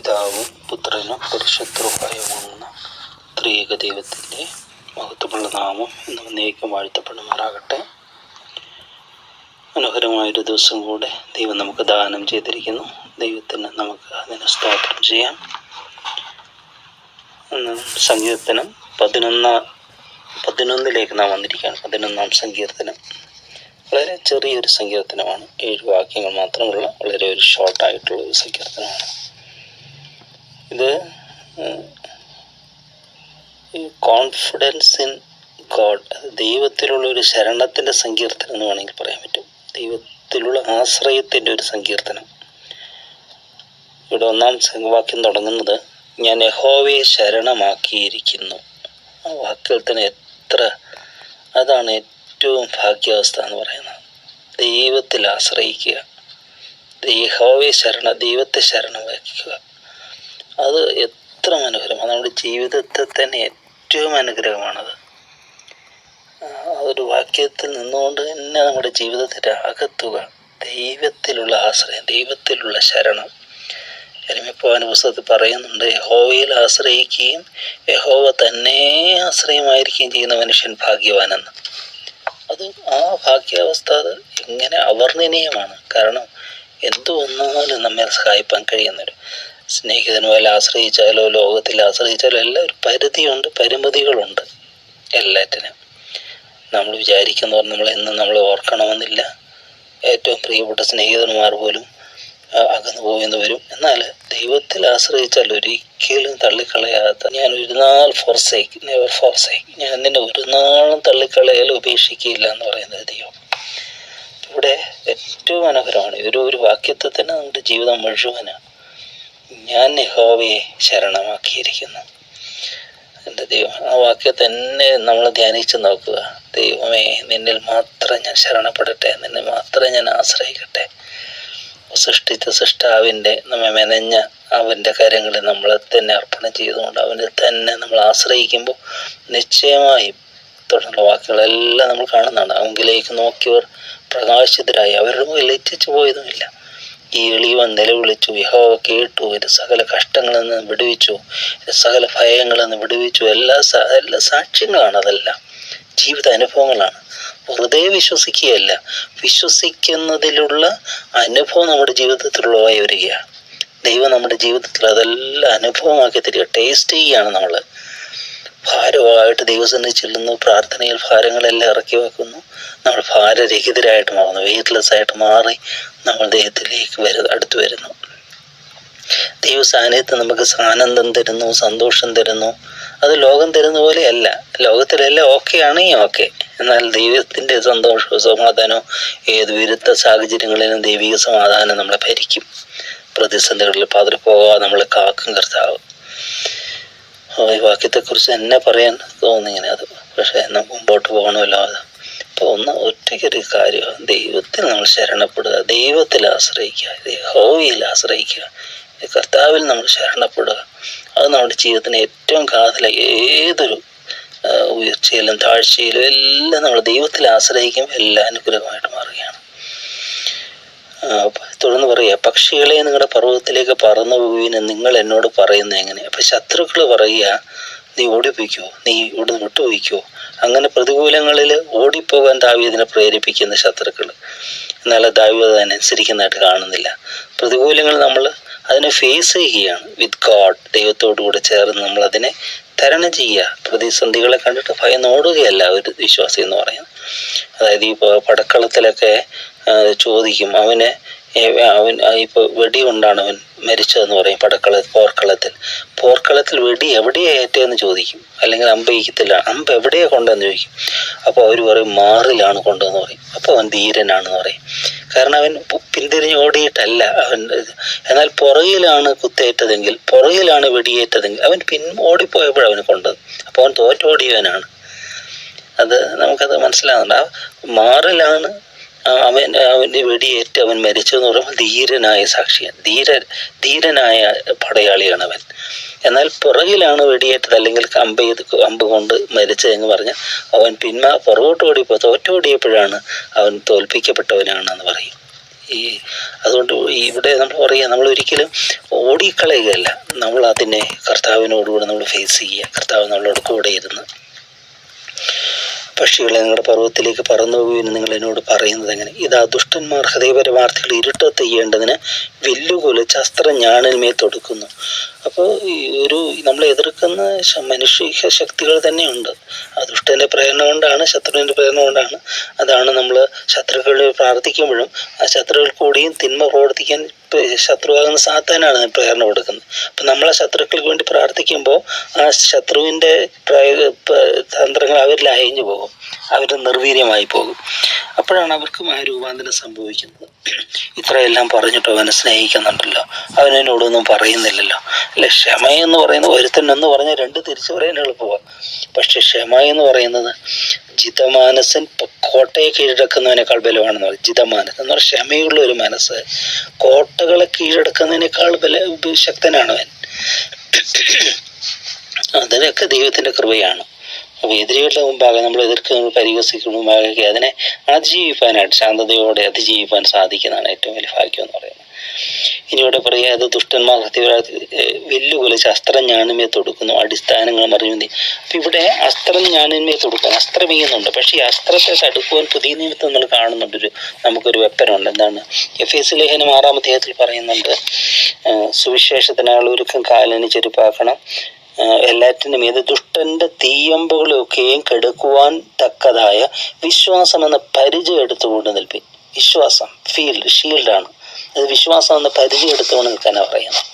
പിതാവും പുത്രനും പരിശുദ്ധവുമായുമാകുന്ന ത്രിയേക ദൈവത്തിന്റെ മഹത്വമുള്ള നാമം എന്ന് എന്നേക്കും വാഴ്ത്തപ്പെടുമാറാകട്ടെ. മനോഹരമായൊരു ദിവസം കൂടെ ദൈവം നമുക്ക് ദാനം ചെയ്തിരിക്കുന്നു. ദൈവത്തിന് നമുക്ക് അതിനെ സ്തോത്രം ചെയ്യാം. സങ്കീർത്തനം പതിനൊന്നാം പതിനൊന്നിലേക്ക് നാം വന്നിരിക്കുകയാണ്. പതിനൊന്നാം സങ്കീർത്തനം. വളരെ ചെറിയൊരു സങ്കീർത്തനമാണ്. ഏഴ് വാക്യങ്ങൾ മാത്രമുള്ള വളരെ ഒരു ഷോർട്ടായിട്ടുള്ള ഒരു സങ്കീർത്തനമാണ്. ഇത് കോൺഫിഡൻസ് ഇൻ ഗോഡ് ദൈവത്തിലുള്ള ഒരു ശരണത്തിന്റെ സങ്കീർത്തനം എന്ന് വേണമെങ്കിൽ പറയാൻ പറ്റും. ദൈവത്തിലുള്ള ആശ്രയത്തിന്റെ ഒരു സങ്കീർത്തനം. ഇവിടെ ഒന്നാം വാക്യം തുടങ്ങുന്നത് ഞാൻ യഹോവയെ ശരണമാക്കിയിരിക്കുന്നു. ആ വാക്കിൽ തന്നെ എത്ര അതാണ് ഏറ്റവും ഭാഗ്യാവസ്ഥ എന്ന് പറയുന്നത്. ദൈവത്തിൽ ആശ്രയിക്കുക. യഹോവയെ ശരണ ദൈവത്തെ ശരണം വയ്ക്കുക അത് എത്ര മനോഹരമാണ് നമ്മുടെ ജീവിതത്തെ തന്നെ ഏറ്റവും അനുഗ്രഹമാണത്. ഒരു വാക്യത്തിൽ നിന്നുകൊണ്ട് തന്നെ നമ്മുടെ ജീവിതത്തിന്റെ അകത്തുക ദൈവത്തിലുള്ള ആശ്രയം ദൈവത്തിലുള്ള ശരണം. എരുമിപ്പോവാൻ പുസ്തകത്തിൽ പറയുന്നുണ്ട് യഹോവയിൽ ആശ്രയിക്കുകയും യഹോവ തന്നെ ആശ്രയമായിരിക്കുകയും ചെയ്യുന്ന മനുഷ്യൻ ഭാഗ്യവാനെന്ന്. അത് ആ ഭാഗ്യാവസ്ഥ അത് എങ്ങനെ അവർണനീയമാണ്. കാരണം എന്തു വന്നാലും നമ്മെ സഹായിപ്പാൻ കഴിയുന്നൊരു സ്നേഹിതന് ആശ്രയിച്ചാലോ ലോകത്തിൽ ആശ്രയിച്ചാലോ എല്ലാം ഒരു പരിധിയുണ്ട് പരിമിതികളുണ്ട് എല്ലാറ്റിനും. നമ്മൾ വിചാരിക്കുന്നവർ നമ്മൾ എന്നും നമ്മൾ ഓർക്കണമെന്നില്ല. ഏറ്റവും പ്രിയപ്പെട്ട സ്നേഹിതന്മാർ പോലും അകന്നു പോയെന്ന് വരും. എന്നാൽ ദൈവത്തിൽ ആശ്രയിച്ചാൽ ഒരിക്കലും തള്ളിക്കളയാത്ത ഞാൻ ഒരു നാൾ ഫോർസേക്ക് നെവർ ഫോർസേക്ക് ഞാൻ നിന്നെ ഒരു നാളും തള്ളിക്കളയാലും ഉപേക്ഷിക്കുകയില്ല എന്ന് പറയുന്നത് ദൈവം. ഇവിടെ ഏറ്റവും മനോഹരമാണ്. ഒരു ഒരു വാക്യത്വത്തിന് നമ്മുടെ ജീവിതം മുഴുവനാണ് ഞാൻ യഹോവയെ ശരണമാക്കിയിരിക്കുന്നു. എന്റെ ദൈവം ആ വാക്യം തന്നെ നമ്മൾ ധ്യാനിച്ച് നോക്കുക. ദൈവമേ നിന്നിൽ മാത്രം ഞാൻ ശരണപ്പെടട്ടെ നിന്നെ മാത്രം ഞാൻ ആശ്രയിക്കട്ടെ. സൃഷ്ടിച്ച സൃഷ്ടാവിന്റെ നമ്മെ മെനഞ്ഞ അവന്റെ കാര്യങ്ങളിൽ നമ്മൾ തന്നെ അർപ്പണം ചെയ്തുകൊണ്ട് അവനെ തന്നെ നമ്മൾ ആശ്രയിക്കുമ്പോൾ നിശ്ചയമായും തുടർന്നുള്ള വാക്കുകളെല്ലാം നമ്മൾ കാണുന്നതാണ്. അവങ്കിലേക്ക് നോക്കിയവർ പ്രകാശിതരായി അവരുടെ മുകളിൽ എത്തിച്ചു പോയതുമില്ല. ഈ എളിയവൻ നിലവിളിച്ചു യഹോവ കേട്ടു. എന്റെ സകല കഷ്ടങ്ങളിൽ നിന്ന് വിടുവിച്ചു. എന്റെ സകല ഭയങ്ങളിൽ നിന്ന് വിടുവിച്ചു. എല്ലാ എല്ലാ സാക്ഷ്യങ്ങളാണ് അതെല്ലാം. ജീവിത അനുഭവങ്ങളാണ്. വെറുതെ വിശ്വസിക്കുകയല്ല. വിശ്വസിക്കുന്നതിലുള്ള അനുഭവം നമ്മുടെ ജീവിതത്തിലുള്ളതായി വരികയാണ്. ദൈവം നമ്മുടെ ജീവിതത്തിൽ അതെല്ലാം അനുഭവമാക്കി തരിക. ടേസ്റ്റ് ചെയ്യുകയാണ് നമ്മൾ ഭാരമായിട്ട് ദൈവസന്നിധി ചെല്ലുന്നു പ്രാർത്ഥനയിൽ ഭാരങ്ങളെല്ലാം ഇറക്കി വെക്കുന്നു. നമ്മൾ ഭാരരഹിതരായിട്ട് മാറുന്നു വെയിറ്റ്ലെസ് ആയിട്ട് മാറി നമ്മൾ ദേഹത്തിലേക്ക് വരു അടുത്ത് വരുന്നു. ദൈവ നമുക്ക് ആനന്ദം തരുന്നു സന്തോഷം തരുന്നു. അത് ലോകം തരുന്ന പോലെ പോലെയല്ല ലോകത്തിലെല്ലാം ഓക്കെ ആണെങ്കിൽ ഓക്കെ എന്നാൽ ദൈവത്തിന്റെ സന്തോഷവും സമാധാനവും ഏത് വിരുദ്ധ സാഹചര്യങ്ങളിലും ദൈവിക സമാധാനം നമ്മളെ ഭരിക്കും. പ്രതിസന്ധികളിൽ പതറിപ്പോകാതെ നമ്മളെ കാക്കും കർത്താവ്. ഈ വാക്യത്തെക്കുറിച്ച് എന്നെ പറയാൻ തോന്നിങ്ങനെ അത്. പക്ഷേ എന്നാൽ മുമ്പോട്ട് പോകണമല്ലോ. അത് അപ്പോൾ ഒന്ന് ഒറ്റയ്ക്കൊരു കാര്യം. ദൈവത്തിൽ നമ്മൾ ശരണപ്പെടുക. ദൈവത്തിൽ ആശ്രയിക്കുക. ഹോവിയിൽ ആശ്രയിക്കുക. കർത്താവിൽ നമ്മൾ ശരണപ്പെടുക. അത് നമ്മുടെ ജീവിതത്തിന് ഏറ്റവും കാതല ഏതൊരു ഉയർച്ചയിലും താഴ്ചയിലും എല്ലാം നമ്മൾ ദൈവത്തിൽ ആശ്രയിക്കും. എല്ലാം അനുഗ്രഹമായിട്ട് മാറുകയാണ്. തുടർന്ന് പറയുക പക്ഷികളെ നിങ്ങളുടെ പർവതത്തിലേക്ക് പറന്നു പോവിന് നിങ്ങൾ എന്നോട് പറയുന്നത് എങ്ങനെ അപ്പം ശത്രുക്കൾ പറയുക നീ ഓടിപ്പോയിക്കോ നീ ഇവിടുന്ന് വിട്ടുപോയിക്കോ. അങ്ങനെ പ്രതികൂലങ്ങളിൽ ഓടിപ്പോകാൻ ദാവീദിനെ പ്രേരിപ്പിക്കുന്ന ശത്രുക്കൾ എന്നാൽ ദാവീദ് അതിനനുസരിക്കുന്നതായിട്ട് കാണുന്നില്ല. പ്രതികൂലങ്ങൾ നമ്മൾ അതിനെ ഫേസ് ചെയ്യുകയാണ്. വിത്ത് ഗോഡ് ദൈവത്തോടു കൂടെ ചേർന്ന് നമ്മൾ അതിനെ തരണം ചെയ്യുക. പ്രതിസന്ധികളെ കണ്ടിട്ട് ഭയന്നോടുകയല്ല ഒരു വിശ്വാസി എന്ന് പറയുന്നത് അതായത് ഈ പടക്കളത്തിലൊക്കെ ചോദിക്കും. അവനെ അവൻ ഇപ്പോൾ വെടി കൊണ്ടാണ് അവൻ മരിച്ചതെന്ന് പറയും പടക്കള പോർക്കളത്തിൽ. പോർക്കളത്തിൽ വെടി എവിടെയാണ് ഏറ്റതെന്ന് ചോദിക്കും. അല്ലെങ്കിൽ അമ്പ അമ്പയിക്കത്തില്ല അമ്പ എവിടെയാണ് കൊണ്ടെന്ന് ചോദിക്കും. അപ്പോൾ അവർ പറയും മാറിലാണ് കൊണ്ടെന്ന് പറയും. അപ്പോൾ അവൻ ധീരനാണെന്ന് പറയും. കാരണം അവൻ പിന്തിരിഞ്ഞ് ഓടിയിട്ടല്ല അവൻ എന്നാൽ പുറകിലാണ് കുത്തേറ്റതെങ്കിൽ പുറകിലാണ് വെടിയേറ്റതെങ്കിൽ അവൻ പിൻ ഓടിപ്പോയപ്പോഴവന് കൊണ്ടത്. അപ്പോൾ അവൻ തോറ്റോടിയവനാണ്. അത് നമുക്കത് മനസ്സിലാകുന്നുണ്ട് ആ മാറിലാണ് അവൻ അവന്റെ വെടിയേറ്റ് അവൻ മരിച്ചെന്ന് പറയുമ്പോൾ ധീരനായ സാക്ഷിയാണ്. ധീര ധീരനായ പടയാളിയാണ് അവൻ. എന്നാൽ പുറകിലാണ് വെടിയേറ്റത് അല്ലെങ്കിൽ അമ്പ ചെയ്ത് അമ്പ് കൊണ്ട് മരിച്ചതെന്ന് പറഞ്ഞ് അവൻ പിന്മാ പുറകോട്ട് ഓടിയപ്പോൾ തോറ്റോടിയപ്പോഴാണ് അവൻ തോൽപ്പിക്കപ്പെട്ടവനാണെന്ന് പറയും. ഈ അതുകൊണ്ട് ഇവിടെ നമ്മൾ പറയുക നമ്മൾ ഒരിക്കലും ഓടിക്കളയുകയല്ല. നമ്മൾ അതിനെ കർത്താവിനോടുകൂടെ നമ്മൾ ഫേസ് ചെയ്യുക. കർത്താവ് നമ്മളോട് കൂടെ ഇരുന്ന് പക്ഷികളെ നിങ്ങളുടെ പർവതത്തിലേക്ക് പറന്നു പോകുമെന്ന് നിങ്ങൾ എന്നോട് പറയുന്നത് എങ്ങനെ? ഇതാ ദുഷ്ടന്മാർ ഹൃദയപരമാർത്ഥികൾ ഇരുട്ട് തെയ്യേണ്ടതിന് വില്ലുകൊലിച്ച് അസ്ത്രം ഞാണിന്മേൽ തൊടുക്കുന്നു അപ്പോൾ ഒരു നമ്മൾ എതിർക്കുന്ന മനുഷ്യ ശക്തികൾ തന്നെയുണ്ട്. ആ ദുഷ്ടന്റെ പ്രേരണ കൊണ്ടാണ് ശത്രുവിന്റെ പ്രേരണ കൊണ്ടാണ്. അതാണ് നമ്മൾ ശത്രുക്കളിൽ പ്രാർത്ഥിക്കുമ്പോഴും ആ ശത്രുക്കൾ കൂടിയും തിന്മ പ്രവർത്തിക്കാൻ ശത്രുവാകുന്ന സാത്താനാണ് പ്രേരണ കൊടുക്കുന്നത്. അപ്പം നമ്മളെ ശത്രുക്കൾക്ക് വേണ്ടി പ്രാർത്ഥിക്കുമ്പോൾ ആ ശത്രുവിന്റെ പ്രയ- പ- തന്ത്രങ്ങൾ അവരിൽ അയഞ്ഞു പോകും. അവർ നിർവീര്യമായി പോകും. അപ്പോഴാണ് അവർക്കും ആ രൂപാന്തരം സംഭവിക്കുന്നത്. ഇത്രയെല്ലാം പറഞ്ഞിട്ട് അവനെ സ്നേഹിക്കുന്നുണ്ടല്ലോ. അവനോടൊന്നും പറയുന്നില്ലല്ലോ. അല്ലെ ക്ഷമ എന്ന് പറയുന്നത് ഒരുത്തൻ എന്ന് പറഞ്ഞാൽ രണ്ട് തിരിച്ചു പറയാൻ എളുപ്പമാണ് പക്ഷെ ക്ഷമ എന്ന് പറയുന്നത് ജിതമാനസൻ കോട്ടയെ കീഴടക്കുന്നതിനേക്കാൾ ബലമാണെന്ന് പറയും. ജിതമാനസൻ എന്ന് പറഞ്ഞാൽ ക്ഷമയുള്ള ഒരു മനസ്സ്. കോട്ടകളെ കീഴടക്കുന്നതിനേക്കാൾ ബല ശക്തനാണ് അവൻ. അതിനൊക്കെ ദൈവത്തിന്റെ കൃപയാണ്. അപ്പോൾ എതിരികളുടെ മുമ്പാകെ നമ്മൾ എതിർക്ക് നമ്മൾ പരിഹസിക്കുന്ന മുമ്പാകെ അതിനെ അതിജീവിക്കാനായിട്ട് ശാന്തതയോടെ അതിജീവിക്കാൻ സാധിക്കുന്നതാണ് ഏറ്റവും വലിയ ഭാഗ്യം എന്ന് പറയുന്നത്. ഇനിയോടെ പറയുക അത് ദുഷ്ടന്മാർ വെല്ലുവിളിച്ച് അസ്ത്രം ഞാനുമേ തൊടുക്കുന്നു. അടിസ്ഥാനങ്ങൾ അറിയുന്നത് അപ്പം ഇവിടെ അസ്ത്രം ഞാനുമേ തൊടുക്കാൻ അസ്ത്രം ചെയ്യുന്നുണ്ട്. പക്ഷേ ഈ അസ്ത്രത്തെ തടുക്കുവാൻ പുതിയ നിമിത്തം നമ്മൾ കാണുന്നുണ്ടൊരു നമുക്കൊരു വെപ്പനുണ്ട്. എന്താണ്? എഫ് എസ് ലേഖനം ആറാം അദ്ദേഹത്തിൽ പറയുന്നുണ്ട് സുവിശേഷത്തിനാൾ ഒരുക്കം കാലിന് ചെരുപ്പാക്കണം. ആഹ് എല്ലാറ്റിനും ഏത് ദുഷ്ടന്റെ തീയമ്പുകളൊക്കെയും കെടുക്കുവാൻ തക്കതായ വിശ്വാസം എന്ന പരിചയം എടുത്തുകൊണ്ട് നിൽപ്പി. വിശ്വാസം ഫീൽഡ് ഷീൽഡാണ് അത് വിശ്വാസം എന്ന പരിചയം എടുത്തുകൊണ്ട് നിൽക്കാനാണ് പറയുന്നത്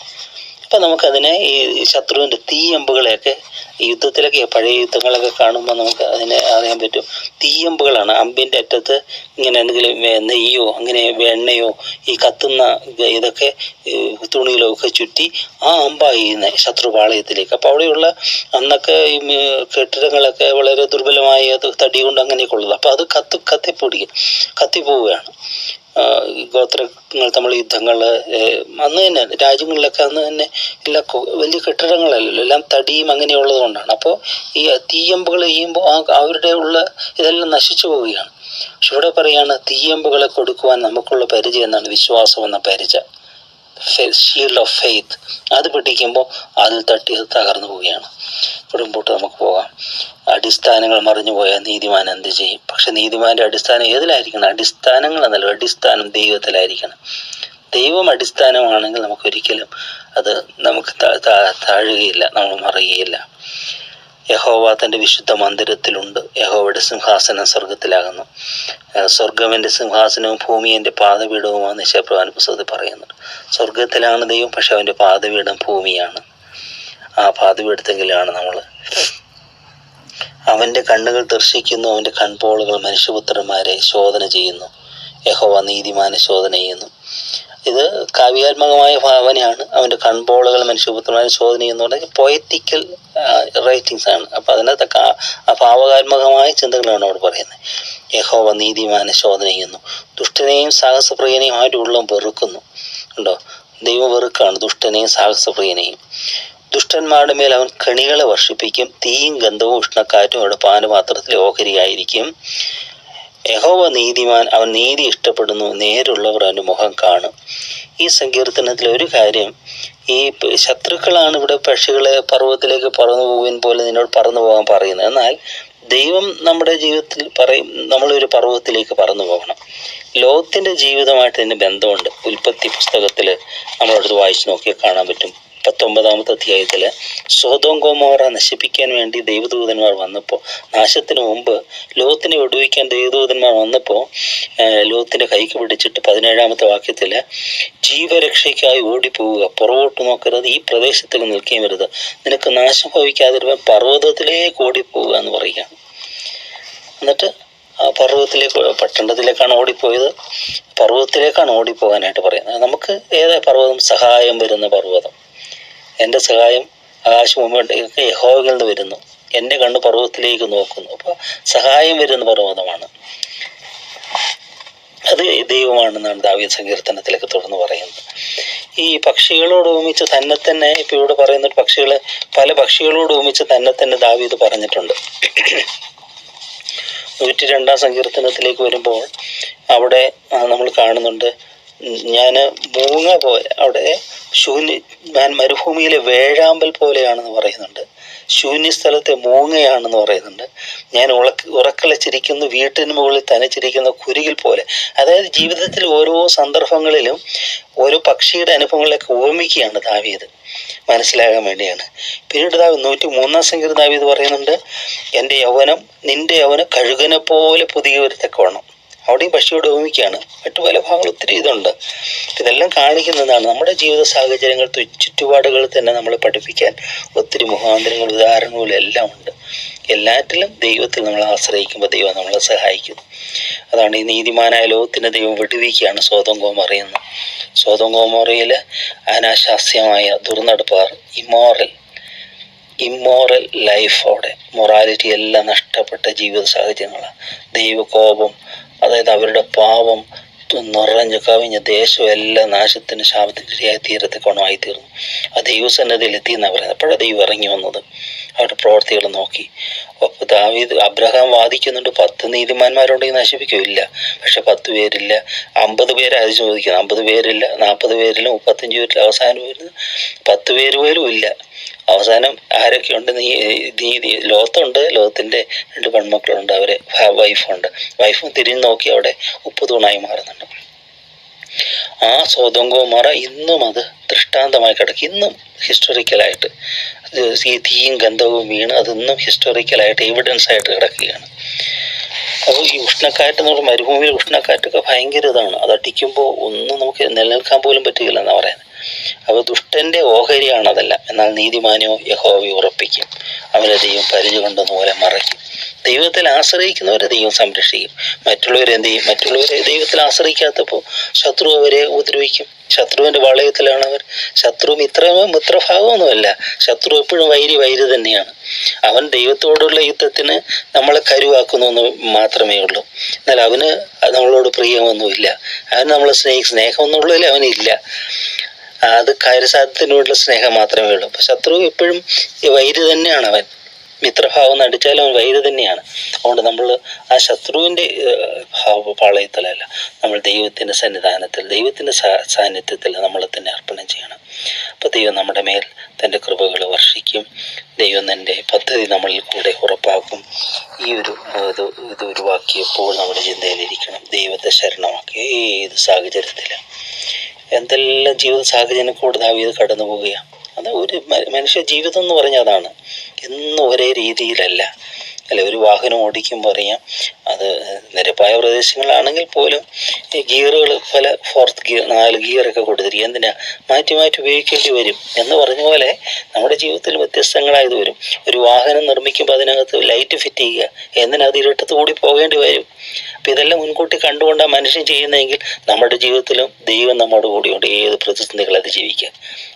അപ്പം നമുക്കതിനെ ഈ ശത്രുവിന്റെ തീയമ്പുകളെയൊക്കെ യുദ്ധത്തിലൊക്കെ പഴയ യുദ്ധങ്ങളൊക്കെ കാണുമ്പോൾ നമുക്ക് അതിനെ അറിയാൻ പറ്റും. തീയമ്പുകളാണ്. അമ്പിന്റെ അറ്റത്ത് ഇങ്ങനെ എന്തെങ്കിലും നെയ്യോ അങ്ങനെ വെണ്ണയോ ഈ കത്തുന്ന ഇതൊക്കെ തുണിയിലോ ഒക്കെ ചുറ്റി ആ അമ്പായിരുന്ന ശത്രുപാളയത്തിലേക്ക്. അപ്പോൾ അവിടെയുള്ള അന്നൊക്കെ ഈ കെട്ടിടങ്ങളൊക്കെ വളരെ ദുർബലമായ തടി കൊണ്ട് അങ്ങനെയൊക്കെ ഉള്ളത് അപ്പോൾ അത് കത്ത് കത്തിപ്പൊടിക്കും. കത്തിപ്പോവുകയാണ്. ഗോത്രങ്ങൾ തമ്മിൽ യുദ്ധങ്ങൾ അന്ന് തന്നെ രാജ്യങ്ങളിലൊക്കെ അന്ന് തന്നെ എല്ലാ വലിയ കെട്ടിടങ്ങളല്ലല്ലോ എല്ലാം തടിയും അങ്ങനെയുള്ളത് കൊണ്ടാണ്. അപ്പോൾ ഈ തീയമ്പുകൾ ചെയ്യുമ്പോൾ ആ അവരുടെ ഉള്ള ഇതെല്ലാം നശിച്ചു പോവുകയാണ്. പക്ഷെ ഇവിടെ പറയാണ് തീയമ്പുകളെ കൊടുക്കുവാൻ നമുക്കുള്ള പരിചയം എന്നാണ് വിശ്വാസം എന്ന പരിചയം. ഷീൽഡ് ഓഫ് ഫെയ്ത്ത് അത് പിടിക്കുമ്പോൾ അതിൽ തട്ടി തകർന്നു പോവുകയാണ്. കുടുംബോട്ട് നമുക്ക് പോകാം. അടിസ്ഥാനങ്ങൾ മറിഞ്ഞു പോയാൽ നീതിമാൻ എന്ത് ചെയ്യും? പക്ഷെ നീതിമാന്റെ അടിസ്ഥാനം ഏതിലായിരിക്കണം? അടിസ്ഥാനങ്ങൾ എന്നല്ല അടിസ്ഥാനം ദൈവത്തിലായിരിക്കണം. ദൈവം അടിസ്ഥാനമാണെങ്കിൽ നമുക്ക് ഒരിക്കലും അത് നമുക്ക് താഴുകയില്ല നമ്മൾ മറിയുകയില്ല. യഹോവ തന്റെ വിശുദ്ധ മന്ദിരത്തിലുണ്ട്. യഹോവയുടെ സിംഹാസനം സ്വർഗത്തിലാകുന്നു സ്വർഗമെന്റെ സിംഹാസനവും ഭൂമി എന്റെ പാതപീഠവുമാണ് നിശാപ്രവാൻ പുസ്തകത്തിൽ പറയുന്നുണ്ട് സ്വർഗത്തിലാണ് ദൈവം പക്ഷെ അവന്റെ പാതപീഠം ഭൂമിയാണ്. ആ പാദപീഠത്തെങ്കിലാണ് നമ്മൾ അവന്റെ കണ്ണുകൾ ദർശിക്കുന്നു അവന്റെ കൺപോളുകൾ മനുഷ്യപുത്രന്മാരെ ശോധന ചെയ്യുന്നു. യഹോവ നീതിമാനെ ശോധന ചെയ്യുന്നു. ഇത് കാവ്യാത്മകമായ ഭാവനയാണ്. അവന്റെ കൺപോളുകൾ മനുഷ്യപുത്രന്മാരെ ശോധന ചെയ്യുന്നുണ്ടെങ്കിൽ പൊയറ്റിക്കൽ റൈറ്റിങ്സ് ആണ്. അപ്പം അതിനകത്ത് ഭാവകാത്മകമായ ചിന്തകളാണ് അവിടെ പറയുന്നത്. യഹോവ നീതിമാനെ ശോധന ചെയ്യുന്നു. ദുഷ്ടനെയും സാഹസപ്രിയനെയും ആയിട്ട് ഉള്ളം വെറുക്കുന്നു? ഉണ്ടോ? ദൈവം വെറുക്കാണ്. ദുഷ്ടനെയും സാഹസപ്രിയനെയും. ദുഷ്ടന്മാരുടെ മേൽ അവൻ കണികളെ വർഷിപ്പിക്കും. തീയും ഗന്ധവും ഉഷ്ണക്കാറ്റും അവരുടെ പാനപാത്രത്തിൽ ഓഹരിയായിരിക്കും. യഹോവ നീതിമാൻ അവൻ നീതി ഇഷ്ടപ്പെടുന്നു. നേരുള്ളവർ അവന്റെ മുഖം കാണും. ഈ സങ്കീർത്തനത്തിൽ ഒരു കാര്യം ഈ ശത്രുക്കളാണ് ഇവിടെ പക്ഷികളെ പർവതത്തിലേക്ക് പറന്നു പോകുവാൻ പോലെ നിന്നോട് പറന്നു പോകാൻ പറയുന്നത്. എന്നാൽ ദൈവം നമ്മുടെ ജീവിതത്തിൽ പറയും നമ്മളൊരു പർവതത്തിലേക്ക് പറന്നു പോകണം. ലോകത്തിന്റെ ജീവിതമായിട്ട് ഇതിന് ബന്ധമുണ്ട്. ഉൽപ്പത്തി പുസ്തകത്തിൽ നമ്മളടുത്ത് വായിച്ചു നോക്കിയാൽ കാണാൻ പറ്റും. പത്തൊമ്പതാമത്തെ അധ്യായത്തിൽ സോതോം ഗോമോറ നശിപ്പിക്കാൻ വേണ്ടി ദൈവദൂതന്മാർ വന്നപ്പോൾ നാശത്തിന് മുമ്പ് ലോകത്തിനെ ഒടുവിക്കാൻ ദൈവദൂതന്മാർ വന്നപ്പോൾ ലോകത്തിന്റെ കൈക്ക് പിടിച്ചിട്ട് പതിനേഴാമത്തെ വാക്യത്തിൽ ജീവരക്ഷയ്ക്കായി ഓടിപ്പോവുക പുറകോട്ട് നോക്കരുത് ഈ പ്രദേശത്തിൽ നിൽക്കുകയും വരുത്. നിനക്ക് നാശം ഭവിക്കാതിരുവാൻ പർവതത്തിലേക്ക് ഓടിപ്പോവുക എന്ന് പറയുക. എന്നിട്ട് ആ പർവതത്തിലേക്ക് പട്ടണത്തിലേക്കാണ് ഓടിപ്പോയത്. പർവതത്തിലേക്കാണ് ഓടിപ്പോകാനായിട്ട് പറയുന്നത്. നമുക്ക് ഏതാ പർവതം? സഹായം വരുന്ന പർവതം. എന്റെ സഹായം ആകാശഭൂമിയൊക്കെ യഹോവയിൽ നിന്ന് വരുന്നു. എന്റെ കണ്ണ് പർവതത്തിലേക്ക് നോക്കുന്നു. അപ്പോൾ സഹായം വരുന്ന പർവതമാണ്. അത് ദൈവമാണെന്നാണ് ദാവീദ് സങ്കീർത്തനത്തിലൊക്കെ തുടർന്ന് പറയുന്നത് ഈ പക്ഷികളോട് ഉപമിച്ച് തന്നെ തന്നെ ഇപ്പൊ ഇവിടെ പറയുന്ന പക്ഷികൾ പല പക്ഷികളോട് ഉപമിച്ച് തന്നെ തന്നെ ദാവീദ് പറഞ്ഞിട്ടുണ്ട്. നൂറ്റി രണ്ടാം സങ്കീർത്തനത്തിലേക്ക് വരുമ്പോൾ അവിടെ നമ്മൾ കാണുന്നുണ്ട് ഞാൻ മൂങ്ങ പോലെ അവിടെ ശൂന്യ ഞാൻ മരുഭൂമിയിലെ വേഴാമ്പൽ പോലെയാണെന്ന് പറയുന്നുണ്ട്. ശൂന്യ സ്ഥലത്തെ മൂങ്ങയാണെന്ന് പറയുന്നുണ്ട്. ഞാൻ ഉളക്ക് ഉറക്കളച്ചിരിക്കുന്നു വീട്ടിന് മുകളിൽ തനിച്ചിരിക്കുന്ന കുരുകിൽ പോലെ. അതായത് ജീവിതത്തിൽ ഓരോ സന്ദർഭങ്ങളിലും ഓരോ പക്ഷിയുടെ അനുഭവങ്ങളിലേക്ക് ഓർമ്മിക്കുകയാണ് ദാവീദ്. മനസ്സിലാകാൻ വേണ്ടിയാണ്. പിന്നീട് ദാവി നൂറ്റി മൂന്നാം സംഖ്യ ദാവീദ് പറയുന്നുണ്ട് എന്റെ യൗവനം നിന്റെ യൗവനം കഴുകനെ പോലെ പുതിയ ഒരു തെക്കോണം. അവിടെയും പക്ഷിയുടെ ഭൂമിക്കാണ് മറ്റു പല ഭാഗങ്ങളും ഒത്തിരി ഇതുണ്ട്. ഇതെല്ലാം കാണിക്കുന്നതാണ് നമ്മുടെ ജീവിത സാഹചര്യങ്ങൾ ചുറ്റുപാടുകൾ തന്നെ നമ്മളെ പഠിപ്പിക്കാൻ ഒത്തിരി മുഖാന്തരങ്ങൾ ഉദാഹരണങ്ങളും എല്ലാം ഉണ്ട്. എല്ലാറ്റിലും ദൈവത്തിൽ നമ്മൾ ആശ്രയിക്കുമ്പോൾ ദൈവം നമ്മളെ സഹായിക്കുന്നു. അതാണ് ഈ നീതിമാനായ ലോകത്തിന്റെ ദൈവം വിടുവിക്കുകയാണ് സ്വതം കോമറിയെന്ന് സ്വതം കോമറിയിൽ അനാശാസ്യമായ ദുർനടപ്പാർ ഇമോറൽ ഇമ്മോറൽ ലൈഫ് അവിടെ. മൊറാലിറ്റി എല്ലാം നഷ്ടപ്പെട്ട ജീവിത സാഹചര്യങ്ങളാണ്. ദൈവകോപം അതായത് അവരുടെ പാവം നിറഞ്ഞ് കവിഞ്ഞ ദേശം എല്ലാം നാശത്തിന് ശാപത്തിന് ശരിയായി കോണമായി തീർന്നു ആ ദൈവസന്നദ്ധയിൽ എത്തി എന്നാണ് പറയുന്നത്. അപ്പോഴാണ് ദൈവം ഇറങ്ങി വന്നത്. അവരുടെ പ്രവർത്തികൾ നോക്കി. അപ്പോൾ ദാവീദ് അബ്രഹാം വാദിക്കുന്നുണ്ട്. പത്ത് നീതിമാന്മാരുണ്ടെങ്കിൽ നശിപ്പിക്കില്ല പക്ഷെ പത്ത് പേരില്ല. അമ്പത് പേരായി അത് ചോദിക്കുന്നത്. അമ്പത് പേരില്ല നാൽപ്പത് പേരില്ല മുപ്പത്തഞ്ച് പേരില്ല അവസാനം വരുന്നത് പത്ത് പേര് പോലും ഇല്ല. അവസാനം ആരൊക്കെയുണ്ട്? നീ നീതി ലോകത്തുണ്ട് ലോകത്തിന്റെ രണ്ട് പെൺമക്കളുണ്ട് അവരെ വൈഫുണ്ട്. വൈഫും തിരിഞ്ഞു നോക്കി അവിടെ ഉപ്പ് തൂണായി മാറുന്നുണ്ട്. ആ സ്വതങ്കോമാറ ഇന്നും അത് ദൃഷ്ടാന്തമായി കിടക്കും. ഇന്നും ഹിസ്റ്റോറിക്കലായിട്ട് ഈ തീയും ഗന്ധവും വീണ് അതിന്നും ഹിസ്റ്റോറിക്കലായിട്ട് എവിഡൻസ് ആയിട്ട് കിടക്കുകയാണ്. അപ്പോൾ ഈ ഉഷ്ണക്കാറ്റ് എന്ന് പറയുമ്പോൾ മരുഭൂമിയിൽ ഉഷ്ണക്കാറ്റൊക്കെ ഭയങ്കര ഇതാണ്. അത് അടിക്കുമ്പോൾ ഒന്നും നമുക്ക് നിലനിൽക്കാൻ പോലും പറ്റുകയില്ല എന്നാണ് പറയുന്നത് അപ്പോൾ ദുഷ്ടന്റെ ഓഹരിയാണതല്ല. എന്നാൽ നീതിമാനോ യഹോവി ഉറപ്പിക്കും. അവരെ ദൈവം പരിചയ കൊണ്ടെന്ന് പോലെ മറയ്ക്കും. ദൈവത്തിൽ ആശ്രയിക്കുന്നവരെ ദൈവം സംരക്ഷിക്കും. മറ്റുള്ളവരെ എന്ത് ചെയ്യും? മറ്റുള്ളവരെ ദൈവത്തിൽ ആശ്രയിക്കാത്തപ്പോൾ ശത്രു അവരെ ഉപദ്രവിക്കും. ശത്രുവിന്റെ വളയത്തിലാണ് അവർ. ശത്രു മിത്രമോ മിത്രഭാവമൊന്നുമല്ല. ശത്രു എപ്പോഴും വൈരി വൈരി തന്നെയാണ്. അവൻ ദൈവത്തോടുള്ള യുദ്ധത്തിന് നമ്മളെ കരുവാക്കുന്നു എന്ന് മാത്രമേ ഉള്ളൂ. എന്നാൽ അവന് നമ്മളോട് പ്രിയമൊന്നുമില്ല. അവൻ നമ്മളെ സ്നേഹി സ്നേഹമൊന്നുള്ളതിൽ അവനില്ല. അത് കാര്യസാധ്യത്തിനോടുള്ള സ്നേഹം മാത്രമേ ഉള്ളൂ. അപ്പൊ ശത്രു എപ്പോഴും വൈര് തന്നെയാണ് അവൻ. മിത്രഭാവം നടിച്ചാലും അവൻ വൈര് തന്നെയാണ്. അതുകൊണ്ട് നമ്മൾ ആ ശത്രുവിന്റെ പാളയത്തിലല്ല നമ്മൾ ദൈവത്തിന്റെ സന്നിധാനത്തിൽ ദൈവത്തിന്റെ സാന്നിധ്യത്തിൽ നമ്മളെ തന്നെ അർപ്പണം ചെയ്യണം. അപ്പോൾ ദൈവം നമ്മുടെ മേൽ തന്റെ കൃപകൾ വർഷിക്കും. ദൈവം തന്റെ പദ്ധതി നമ്മളിൽ കൂടെ ഉറപ്പാക്കും. ഈ ഒരു ഇത് ഇത് ഒരു വാക്യം നമ്മുടെ ചിന്തയിലിരിക്കണം ദൈവത്തെ ശരണമാക്കി ഏത് സാഹചര്യത്തിലും. എന്തെല്ലാം ജീവിത സാഹചര്യം കൂടെ ദാവീത് കടന്നു പോവുകയാണ് അത് ഒരു മനുഷ്യ ജീവിതം എന്ന് പറഞ്ഞാൽ അതാണ്. എന്നും ഒരേ രീതിയിലല്ല. അല്ലെ ഒരു വാഹനം ഓടിക്കുമ്പോൾ അറിയാം അത് നിരപ്പായ പ്രദേശങ്ങളാണെങ്കിൽ പോലും ഈ ഗിയറുകൾ പല ഫോർത്ത് ഗിയർ നാല് ഗിയറൊക്കെ കൊടുത്തിരിക്കും. എന്തിനാ? മാറ്റി മാറ്റി ഉപയോഗിക്കേണ്ടി വരും. എന്ന് പറഞ്ഞ പോലെ നമ്മുടെ ജീവിതത്തിൽ വ്യത്യസ്തങ്ങളായത് വരും. ഒരു വാഹനം നിർമ്മിക്കുമ്പോൾ അതിനകത്ത് ലൈറ്റ് ഫിറ്റ് ചെയ്യുക. എന്തിനാ അത് ഇരുട്ടത്ത് കൂടി പോകേണ്ടി വരും? അപ്പം ഇതെല്ലാം മുൻകൂട്ടി കണ്ടുകൊണ്ടാണ് മനുഷ്യൻ ചെയ്യുന്നതെങ്കിൽ നമ്മുടെ ജീവിതത്തിലും ദൈവം നമ്മുടെ കൂടിയുണ്ട്. ഏത് പ്രതിസന്ധികൾ അതിജീവിക്കുക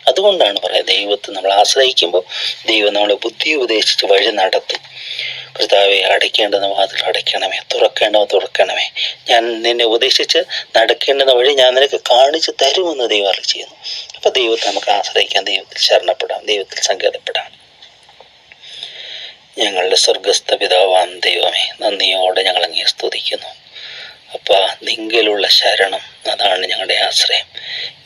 അതുകൊണ്ടാണ് പറയാം ദൈവത്തെ നമ്മൾ ആശ്രയിക്കുമ്പോൾ ദൈവം നമ്മളെ ബുദ്ധി ഉപദേശിച്ച് വഴി നടത്തും. കർത്താവെ അടയ്ക്കേണ്ടുന്ന വാതിൽ അടയ്ക്കണമേ. തുറക്കേണ്ടവ തുറക്കണമേ. ഞാൻ നിന്നെ ഉപദേശിച്ച് നടക്കേണ്ടുന്ന വഴി ഞാൻ നിനക്ക് കാണിച്ചു തരുമെന്ന് ദൈവം അരുളി ചെയ്യുന്നു അപ്പോൾ ദൈവത്തെ നമുക്ക് ആശ്രയിക്കാം. ദൈവത്തിൽ ശരണപ്പെടാം. ദൈവത്തിൽ സങ്കേതപ്പെടാം. ഞങ്ങളുടെ സ്വർഗസ്ഥ പിതാവാം ദൈവമേ. നന്ദിയോടെ ഞങ്ങൾ അങ്ങേ സ്തുതിക്കുന്നു. അപ്പ നിങ്കിലുള്ള ശരണം അതാണ് ഞങ്ങളുടെ ആശ്രയം.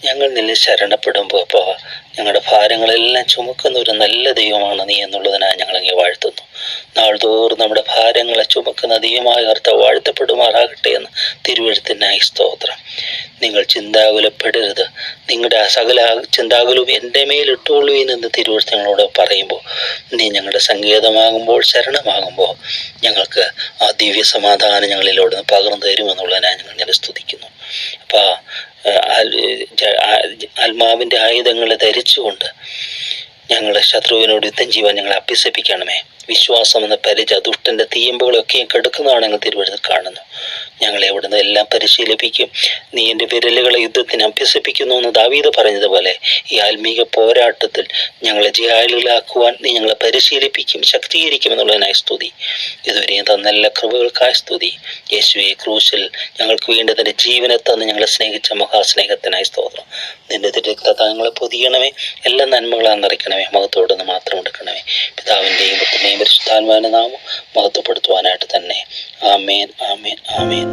ഞങ്ങൾ നിന്നിൽ ശരണപ്പെടുമ്പോൾ അപ്പോൾ ഞങ്ങളുടെ ഭാരങ്ങളെല്ലാം ചുമക്കുന്ന ഒരു നല്ല ദൈവമാണ് നീ എന്നുള്ളതിനായി ഞങ്ങൾ വാഴ്ത്തുന്നു. നാൾതോറും നമ്മുടെ ഭാരങ്ങളെ ചുമക്കുന്ന ദൈവമായ കർത്താവ് വാഴ്ത്തപ്പെടുമാറാകട്ടെ എന്ന് തിരുവഴുത്തിനായി സ്തോത്രം. നിങ്ങൾ ചിന്താകുലപ്പെടരുത്. നിങ്ങളുടെ സകല ചിന്താകുലും എന്റെ മേലിട്ടുള്ളൂ എന്ന് തിരുവഴുത്ത് ഞങ്ങളോട് പറയുമ്പോൾ നീ ഞങ്ങളുടെ സങ്കേതമാകുമ്പോൾ ശരണമാകുമ്പോൾ ഞങ്ങൾക്ക് ആ ദിവ്യ സമാധാനം ഞങ്ങളിലൂടെ പകർന്നു തരുമെന്നുള്ളതിനായി ഞങ്ങൾ ഞാൻ സ്തുതിക്കുന്നു. അപ്പോൾ ആത്മാവിന്റെ ആയുധങ്ങളെ ധരിച്ചുകൊണ്ട് ഞങ്ങളുടെ ശത്രുവിനോട് യുദ്ധം ചെയ്യുവാൻ ഞങ്ങളെ അഭ്യസിപ്പിക്കണമേ. വിശ്വാസം എന്ന പരിച ദുഷ്ടന്റെ തീയമ്പുകളൊക്കെയും കെടുക്കുന്നതാണ് ഞങ്ങൾ തിരുവഴുത്തിൽ കാണുന്നു ഞങ്ങളെ ഇവിടുന്ന് എല്ലാം പരിശീലിപ്പിക്കും. നീ എന്റെ വിരലുകളെ യുദ്ധത്തിന് അഭ്യസിപ്പിക്കുന്നു എന്ന് ദാവീദ് പറഞ്ഞതുപോലെ ഈ ആത്മീക പോരാട്ടത്തിൽ ഞങ്ങളെ ജയാളികളാക്കുവാൻ നീ ഞങ്ങളെ പരിശീലിപ്പിക്കും ശക്തീകരിക്കും എന്നുള്ളതിനായി സ്തുതി. ഇതുവരെയും തന്ന എല്ലാ കൃപകൾക്കായി സ്തുതി. യേശുവെ ക്രൂശിൽ ഞങ്ങൾക്ക് വേണ്ടി തന്റെ ജീവനെ തന്ന് ഞങ്ങളെ സ്നേഹിച്ച മഹാസ്നേഹത്തിനായി സ്തോത്രം. നിന്റെ രക്തത്താൽ ഞങ്ങളെ പൊതിയണമേ. എല്ലാ നന്മകളാൽ നിറയ്ക്കണമേ. മഹത്തോടെന്ന് മാത്രം എടുക്കണമേ. പിതാവിന്റെയും പുത്രന്റെയും പരിശുദ്ധാത്മാവിന്റെ നാമം മഹത്വപ്പെടുത്തുവാനായിട്ട് തന്നെ ആമേൻ ആമേൻ ആമേൻ